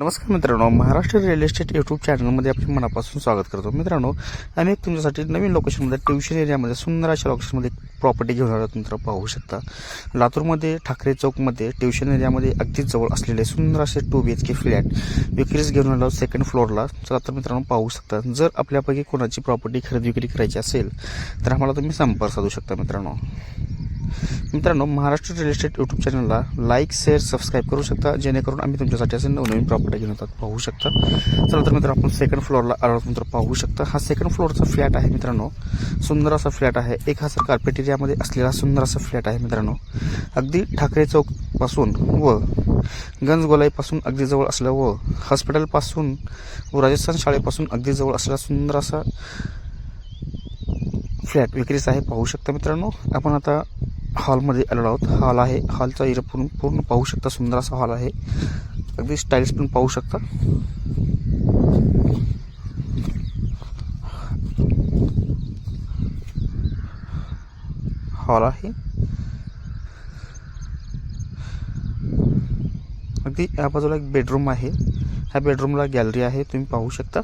नमस्कार मित्रांनो Maharashtra real estate YouTube चॅनलमध्ये आपले मनापासून स्वागत करतो. मित्रांनो आम्ही तुमच्यासाठी नवीन लोकेशनमध्ये ट्युशन एरियामध्ये सुंदर अशा लोकेशनमध्ये प्रॉपर्टी घेऊन आलो मित्र पाहू शकता. लातूरमध्ये ठाकरे चौकमध्ये ट्युशन एरियामध्ये अगदी जवळ असलेले सुंदर असे two B H K flat विक्रीस घेऊन आलो सेकंड फ्लोअरला चला तर मित्रांनो पाहू शकता. जर आपल्यापैकी कोणाची प्रॉपर्टी खरेदी विक्री करायची असेल तर आम्हाला तुम्ही संपर्क साधू शकता मित्रांनो. मित्रांनो महाराष्ट्र रिअल इस्टेट यूट्यूब चॅनलला लाईक शेअर सबस्क्राईब करू शकता. जेणेकरून आम्ही तुमच्यासाठी असे नवनवीन प्रॉपर्टी घेऊन येतात पाहू शकता. चला तर मित्रांनो आपण सेकंड फ्लोअरला आलो मित्र पाहू शकता. हा सेकंड फ्लोअरचा फ्लॅट आहे मित्रांनो. सुंदर असा फ्लॅट आहे. एक हजार कार्पेट एरियामध्ये असलेला सुंदर असा फ्लॅट आहे मित्रांनो. अगदी ठाकरे चौकपासून व गंजगोलाईपासून अगदी जवळ असलं व हॉस्पिटलपासून व राजस्थान शाळेपासून अगदी जवळ असलेला सुंदर असा फ्लॅट विक्रीचा आहे पाहू शकता मित्रांनो. आपण आता हॉलमध्ये आलेलो आहोत. हॉल आहे. हॉलचा एरिया पूर्ण पूर्ण पाहू शकता. सुंदर असा हॉल आहे. अगदी स्टाईल्स पण पाहू शकता. हॉल आहे. अगदी या बाजूला एक बेडरूम आहे. ह्या बेडरूमला गॅलरी आहे. तुम्ही पाहू शकता.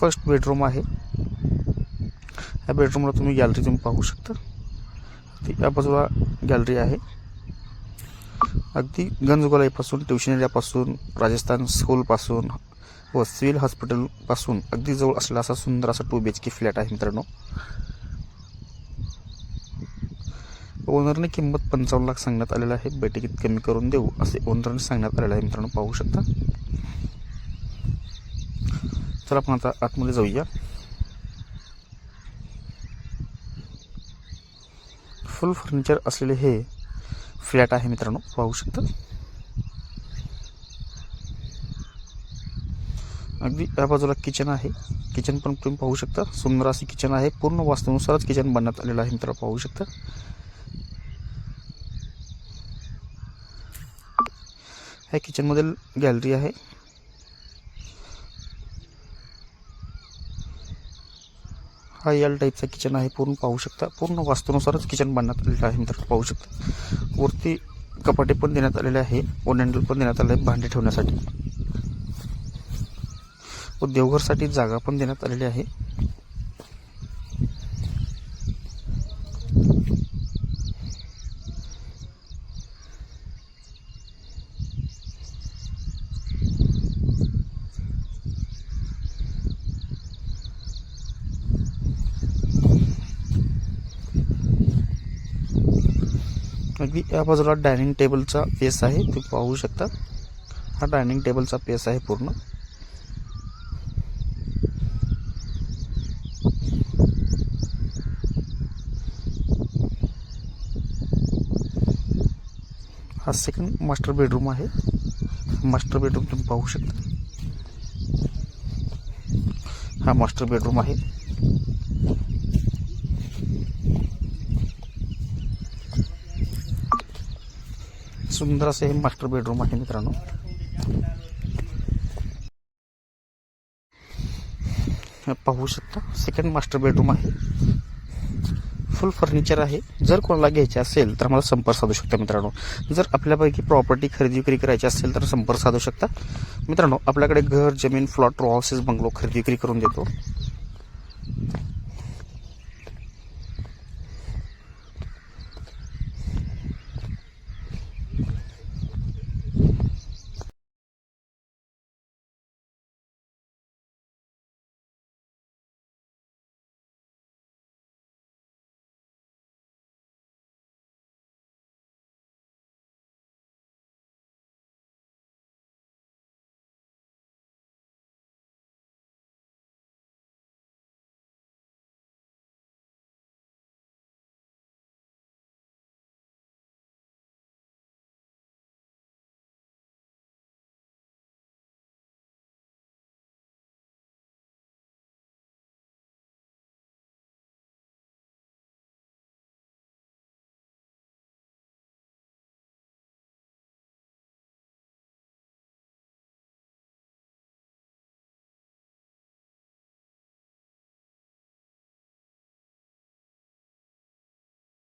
फर्स्ट बेडरूम आहे. ह्या बेडरूमला तुम्ही गॅलरी तुम्ही पाहू शकता. ती या बाजूला गॅलरी आहे. अगदी गंजगोलाईपासून ट्युशन एरियापासून राजस्थान स्कूलपासून व सिव्हिल हॉस्पिटलपासून अगदी जवळ असलेला असा सुंदर असा two B H K flat आहे मित्रांनो. ओनरने किंमत पंचावन्न लाख सांगण्यात आलेलं आहे. बैठकीत कमी करून देऊ असे ओनरने सांगण्यात आलेलं आहे मित्रांनो. पाहू शकता. चला आपण आता आतमध्ये जाऊया. फुल फर्निचर असलेले हे फ्लॅट आहे मित्रांनो पाहू शकता. अगदी या बाजूला किचन आहे. किचन पण तुम्ही पाहू शकता. सुंदर असे किचन आहे. पूर्ण वास्तूनुसारच किचन बनण्यात आलेलं आहे मित्र पाहू शकता. ह्या किचनमधील गॅलरी आहे. हा एल टाईपचा किचन आहे. पूर्ण पाहू शकता. पूर्ण वास्तूनुसारच किचन बांधण्यात आलेलं आहे. मित्र पाहू शकता. वरती कपाटे पण देण्यात आलेले आहे. ओनेंडल हँडल पण देण्यात आले आहे भांडे ठेवण्यासाठी. व देवघरसाठी जागा पण देण्यात आलेली आहे. अगदी या बाजूला डायनिंग टेबलचा पेस आहे. तुम्ही पाहू शकता. हा डायनिंग टेबलचा पेस आहे पूर्ण. हा सेकंड मास्टर बेडरूम आहे. मास्टर बेडरूम तुम्ही पाहू शकता. हा मास्टर बेडरूम आहे. सुंदर असे हे मास्टर बेडरूम आहे मित्रांनो. पाहू शकता सेकंड मास्टर बेडरूम आहे. फुल फर्निचर आहे. जर कोणाला घ्यायचे असेल तर मला संपर्क साधू शकता मित्रांनो. जर आपल्यापैकी प्रॉपर्टी खरेदी विक्री करायची असेल तर संपर्क साधू शकता. मित्रांनो आपल्याकडे घर जमीन फ्लॉट रो हाऊसेस बंगलो खरेदी विक्री करून देतो.